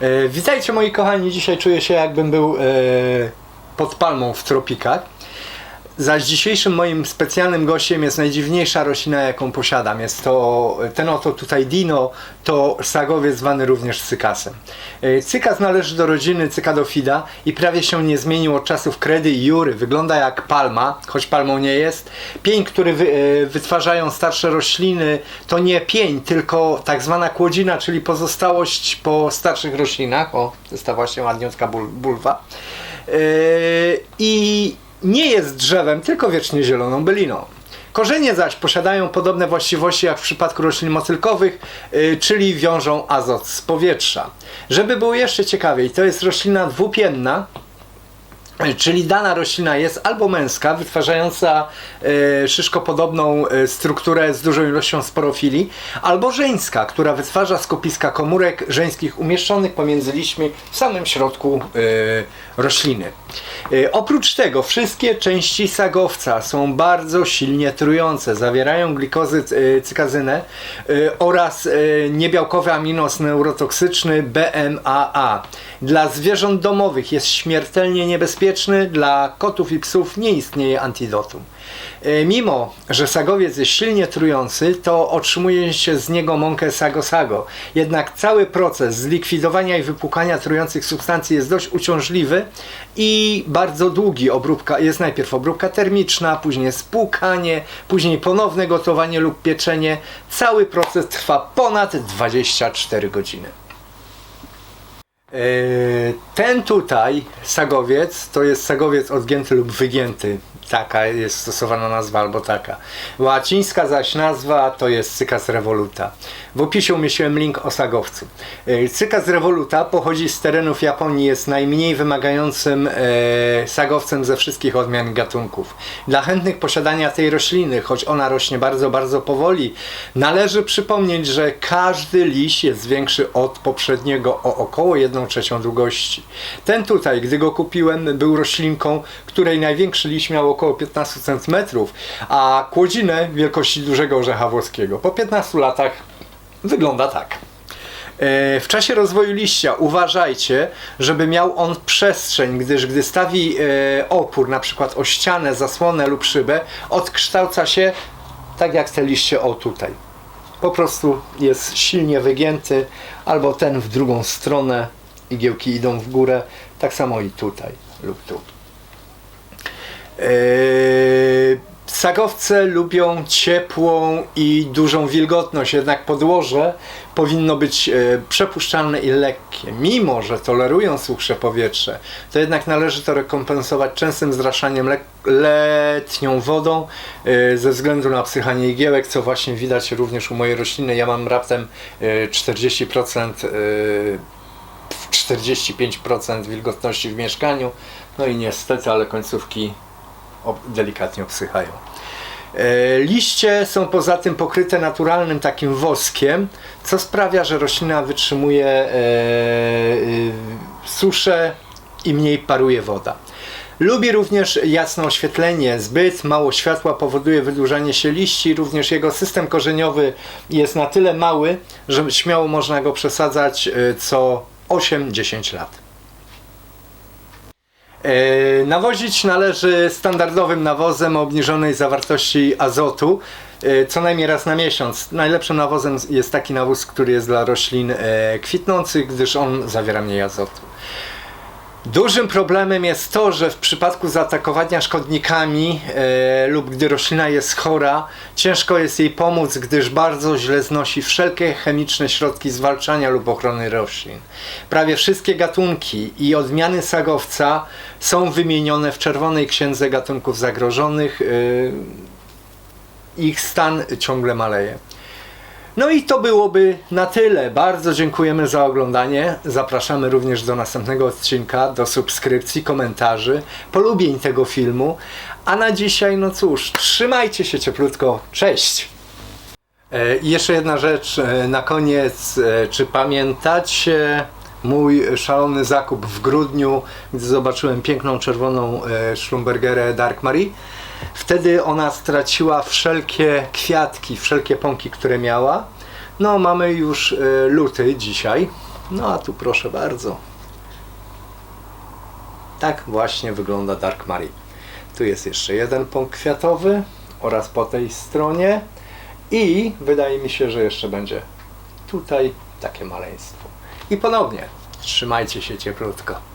E, witajcie moi kochani, dzisiaj czuję się jakbym był e, pod palmą w tropikach. Zaś dzisiejszym moim specjalnym gościem jest najdziwniejsza roślina jaką posiadam. Jest to ten oto tutaj dino, to sagowiec zwany również cykasem. E, Cykas należy do rodziny cykadofida i prawie się nie zmienił od czasów kredy i jury. Wygląda jak palma, choć palmą nie jest. Pień, który wy, e, wytwarzają starsze rośliny, to nie pień, tylko tak zwana kłodzina, czyli pozostałość po starszych roślinach. O, to jest ta właśnie ładniutka bul, bulwa. Yy, I nie jest drzewem, tylko wiecznie zieloną byliną. Korzenie zaś posiadają podobne właściwości jak w przypadku roślin motylkowych, yy, czyli wiążą azot z powietrza. Żeby było jeszcze ciekawiej, to jest roślina dwupienna, Czyli dana roślina jest albo męska, wytwarzająca e, szyszkopodobną e, strukturę z dużą ilością sporofili, albo żeńska, która wytwarza skupiska komórek żeńskich umieszczonych pomiędzy liśćmi w samym środku e, rośliny. E, oprócz tego wszystkie części sagowca są bardzo silnie trujące, zawierają glikozy e, cykazynę e, oraz niebiałkowy aminos neurotoksyczny BMAA. Dla zwierząt domowych jest śmiertelnie niebezpieczny, dla kotów i psów nie istnieje antidotum. E, Mimo, że sagowiec jest silnie trujący, to otrzymuje się z niego mąkę sago-sago. Jednak cały proces zlikwidowania i wypłukania trujących substancji jest dość uciążliwy i bardzo długi. Obróbka, jest najpierw obróbka termiczna, później spłukanie, później ponowne gotowanie lub pieczenie. Cały proces trwa ponad 24 godziny. E, Ten tutaj sagowiec to jest sagowiec odgięty lub wygięty. Taka jest stosowana nazwa albo taka. Łacińska zaś nazwa to jest Cycas revoluta. W opisie umieściłem link o sagowcu. E, Cycas revoluta pochodzi z terenów Japonii, jest najmniej wymagającym e, sagowcem ze wszystkich odmian gatunków. Dla chętnych posiadania tej rośliny, choć ona rośnie bardzo, bardzo powoli, należy przypomnieć, że każdy liść jest większy od poprzedniego o około 1 trzecią długości. Ten tutaj, gdy go kupiłem, był roślinką, której największy liść miał około 15 cm, a kłodzinę wielkości dużego orzecha włoskiego. Po 15 latach wygląda tak. E, W czasie rozwoju liścia uważajcie, żeby miał on przestrzeń, gdyż gdy stawi e, opór, na przykład o ścianę, zasłonę lub szybę, odkształca się tak jak te liście o tutaj. Po prostu jest silnie wygięty, albo ten w drugą stronę, igiełki idą w górę, tak samo i tutaj lub tu. Eee, Sagowce lubią ciepłą i dużą wilgotność, jednak podłoże powinno być e, przepuszczalne i lekkie. Mimo, że tolerują suchsze powietrze, to jednak należy to rekompensować częstym zraszaniem lek- letnią wodą e, ze względu na psychanie igiełek, co właśnie widać również u mojej rośliny. Ja mam raptem e, 40% e, 45% wilgotności w mieszkaniu. No i niestety, ale końcówki delikatnie obsychają. E, Liście są poza tym pokryte naturalnym takim woskiem, co sprawia, że roślina wytrzymuje e, e, suszę i mniej paruje woda. Lubi również jasne oświetlenie. Zbyt mało światła powoduje wydłużanie się liści. Również jego system korzeniowy jest na tyle mały, że śmiało można go przesadzać co 8-10 lat. E, Nawozić należy standardowym nawozem o obniżonej zawartości azotu e, co najmniej raz na miesiąc. Najlepszym nawozem jest taki nawóz, który jest dla roślin e, kwitnących, gdyż on zawiera mniej azotu. Dużym problemem jest to, że w przypadku zaatakowania szkodnikami e, lub gdy roślina jest chora, ciężko jest jej pomóc, gdyż bardzo źle znosi wszelkie chemiczne środki zwalczania lub ochrony roślin. Prawie wszystkie gatunki i odmiany sagowca są wymienione w Czerwonej Księdze Gatunków Zagrożonych. E, ich stan ciągle maleje. No i to byłoby na tyle. Bardzo dziękujemy za oglądanie. Zapraszamy również do następnego odcinka, do subskrypcji, komentarzy, polubień tego filmu. A na dzisiaj, no cóż, trzymajcie się cieplutko. Cześć! E, I jeszcze jedna rzecz e, na koniec. E, Czy pamiętacie mój szalony zakup w grudniu, gdy zobaczyłem piękną czerwoną e, Schlumbergerę Dark Marie? Wtedy ona straciła wszelkie kwiatki, wszelkie pąki, które miała. No, mamy już e, luty dzisiaj. No a tu proszę bardzo. Tak właśnie wygląda Dark Marie. Tu jest jeszcze jeden pąk kwiatowy oraz po tej stronie i wydaje mi się, że jeszcze będzie tutaj takie maleństwo. I ponownie trzymajcie się cieplutko.